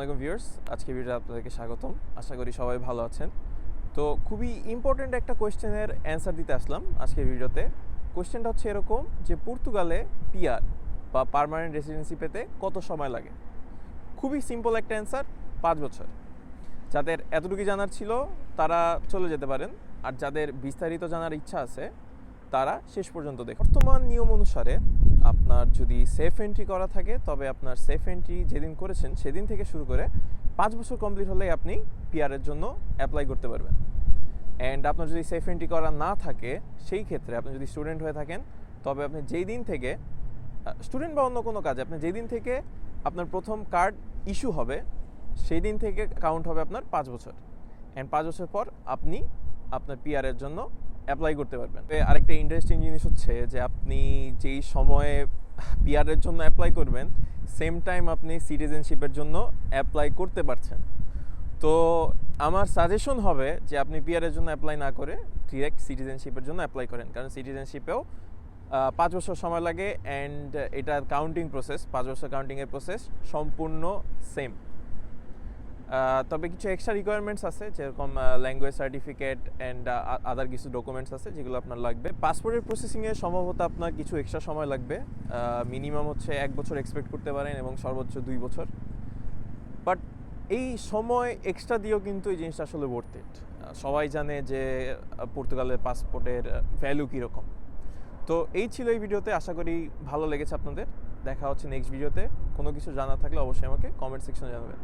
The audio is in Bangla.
আলাইকুম ভিউয়ার্স আজকে ভিডিও আপনাদেরকে স্বাগতম। আশা করি সবাই ভালো আছেন। তো খুবই ইম্পর্ট্যান্ট একটা কোয়েশ্চেনের অ্যান্সার দিতে আসলাম আজকের ভিডিওতে। কোয়েশ্চেনটা হচ্ছে এরকম যে, পর্তুগালে পিআর বা পার্মানেন্ট রেসিডেন্সি পেতে কত সময় লাগে? খুবই সিম্পল একটা অ্যান্সার পাঁচ বছর। যাদের এতটুকু জানার ছিল, তারা চলে যেতে পারেন। আর যাদের বিস্তারিত জানার ইচ্ছা আছে, তারা শেষ পর্যন্ত দেখ বর্তমান নিয়ম অনুসারে আপনার যদি সেফ এন্ট্রি করা থাকে, তবে আপনার সেফ এন্ট্রি যেদিন করেছেন, সেদিন থেকে শুরু করে পাঁচ বছর কমপ্লিট হলেই আপনি পিআরের জন্য অ্যাপ্লাই করতে পারবেন। অ্যান্ড আপনার যদি সেফ এন্ট্রি করা না থাকে, সেই ক্ষেত্রে আপনি যদি স্টুডেন্ট হয়ে থাকেন, তবে আপনি যেই দিন থেকে স্টুডেন্ট বা অন্য কোনো কাজে, আপনি যেই দিন থেকে আপনার প্রথম কার্ড ইস্যু হবে সেই দিন থেকে কাউন্ট হবে আপনার পাঁচ বছর। অ্যান্ড পাঁচ বছর পর আপনি আপনার পিআরের জন্য অ্যাপ্লাই করতে পারবেন। আরেকটা ইন্টারেস্টিং জিনিস হচ্ছে যে আপনি যেই সময়ে পিআরের জন্য অ্যাপ্লাই করবেন সেম টাইম আপনি সিটিজেনশিপের জন্য অ্যাপ্লাই করতে পারছেন। তো আমার সাজেশন হবে যে আপনি পিআরের জন্য অ্যাপ্লাই না করে ডিরেক্ট সিটিজেনশিপের জন্য অ্যাপ্লাই করেন। কারণ সিটিজেনশিপেও পাঁচ বছর সময় লাগে অ্যান্ড এটার কাউন্টিং প্রসেস পাঁচ বছর কাউন্টিংয়ের প্রসেস সম্পূর্ণ সেম তবে কিছু এক্সট্রা রিকোয়ারমেন্টস আছে, যেরকম ল্যাঙ্গুয়েজ সার্টিফিকেট অ্যান্ড আদার কিছু ডকুমেন্টস আছে যেগুলো আপনার লাগবে। পাসপোর্টের প্রসেসিংয়ে সম্ভবত আপনার কিছু এক্সট্রা সময় লাগবে। মিনিমাম হচ্ছে এক বছর এক্সপেক্ট করতে পারেন এবং সর্বোচ্চ দুই বছর। বাট এই সময় এক্সট্রা দিয়েও কিন্তু এই জিনিসটা আসলে it সবাই জানে যে পর্তুগালের পাসপোর্টের ভ্যালু কীরকম। তো এই ছিল এই ভিডিওতে, আশা করি ভালো লেগেছে আপনাদের। দেখা হচ্ছে নেক্সট ভিডিওতে কোনো কিছু জানা থাকলে অবশ্যই আমাকে কমেন্ট সেকশনে জানাবেন।